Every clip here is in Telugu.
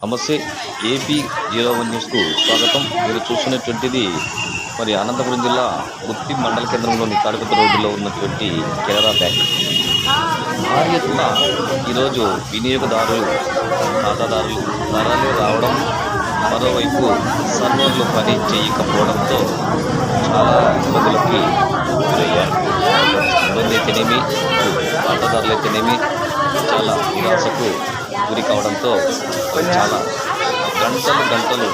నమస్తే ఏపీ జీరో వన్ న్యూస్కు స్వాగతం. మీరు చూస్తున్నటువంటిది మరి అనంతపురం జిల్లా గుత్తి మండల కేంద్రంలోని తాడిపత్రి రోడ్డులో ఉన్నటువంటి కెనరా బ్యాంక్. భారీ ఈరోజు వినియోగదారులు ఖాతాదారులు ధరలు రావడం మరోవైపు సర్వర్లు పని చేయకపోవడంతో చాలా ఇబ్బందులకి గురయ్యారు. ఇబ్బంది అయితేనేమి ఖాతాదారులు అయితేనేమి చాలా నిరాశకు గురి కావడంతో చాలా గంటలు గంటలు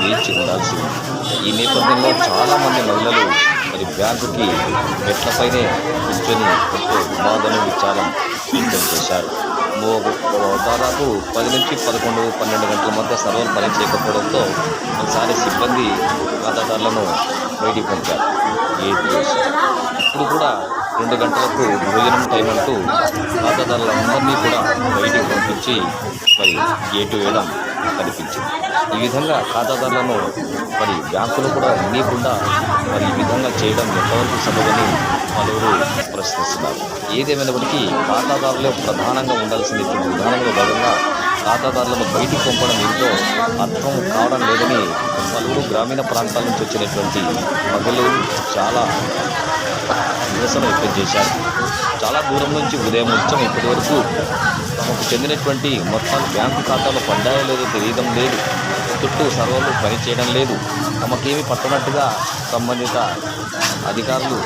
వేచి ఉండాల్సి ఉంది. ఈ నేపథ్యంలో చాలామంది మహిళలు మరి బ్యాంకుకి మెట్లపైనే కూర్చొని ఎంతో బాధను విచారం వ్యక్తం చేశారు. దాదాపు పది నుంచి పదకొండు పన్నెండు గంటల మధ్య సర్వర్ పని చేయకపోవడంతో ఒకసారి సిబ్బంది ఖాతాదారులను బయటికి పంపారు. ఏపీఎస్ ఇప్పుడు కూడా రెండు గంటలకు భోజనం టైం అంటూ ఖాతాదారులందరినీ కూడా బయటికి పంపించి మరి గేటు వేయడం కనిపించింది. ఈ విధంగా ఖాతాదారులను మరి బ్యాంకులు కూడా ఉన్నీయకుండా మరి ఈ విధంగా చేయడం ఎంతవరకు సబబని పలువురు ప్రశ్నిస్తున్నారు. ఏదేమైనప్పటికీ ఖాతాదారులే ప్రధానంగా ఉండాల్సింది విధానంలో భాగంగా ఖాతాదారులను బయటికి పంపడం ఎంతో అర్థం కావడం లేదని పలువురు గ్రామీణ ప్రాంతాల నుంచి వచ్చినటువంటి మహిళలు చాలా నిరసన వ్యక్తం చేశారు. చాలా దూరం నుంచి ఉదయం వచ్చాం ఇప్పటి వరకు తమకు చెందినటువంటి మొత్తం బ్యాంకు ఖాతాలో పడ్డాయో లేదో తెలియడం లేదు. చుట్టూ సర్వర్లు పనిచేయడం లేదు. తమకేమి పట్టనట్టుగా సంబంధిత అధికారులు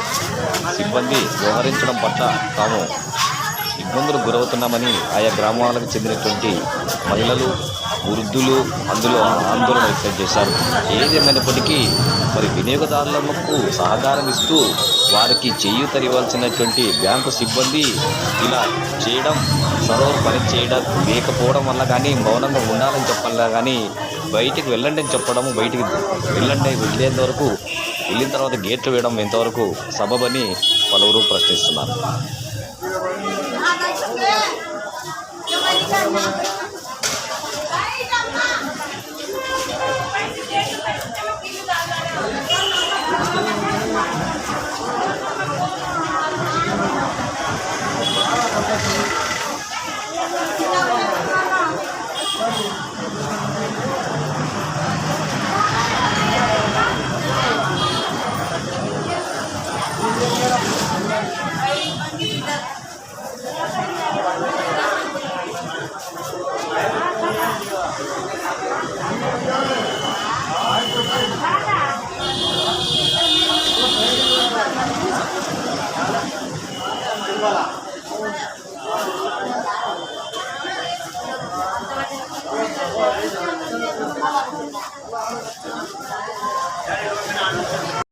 సిబ్బంది వ్యవహరించడం పట్ల తాము ఇబ్బందులు గురవుతున్నామని ఆయా గ్రామాలకు చెందినటువంటి మహిళలు వృద్ధులు అందులో ఆందోళన వ్యక్తం చేశారు. ఏదేమైనప్పటికీ మరి వినియోగదారులకు సహకారం ఇస్తూ వారికి చేయూతనివ్వాల్సినటువంటి బ్యాంకు సిబ్బంది ఇలా చేయడం సర్వర్ పని చేయడం లేకపోవడం వల్ల కానీ మౌనంగా ఉండాలని చెప్పాలా కానీ బయటికి వెళ్ళండి అని చెప్పడం బయటికి వెళ్ళండి వెళ్ళేంత వరకు వెళ్ళిన తర్వాత గేట్లు వేయడం ఎంతవరకు సబబని పలువురు ప్రశ్నిస్తున్నారు. 饿了。